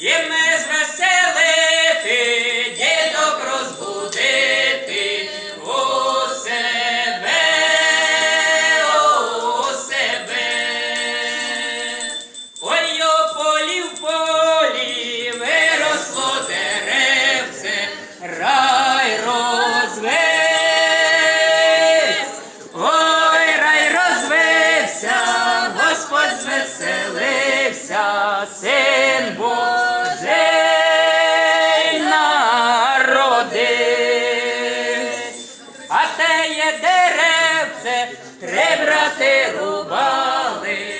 Діме звеселити, діток розбудити у себе, у себе. Ой, о полі в полі виросло деревце, рай розвесь, ой, рай розвився, Господь звеселився. Деревце, три брати рубали,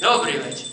Добрий вечір.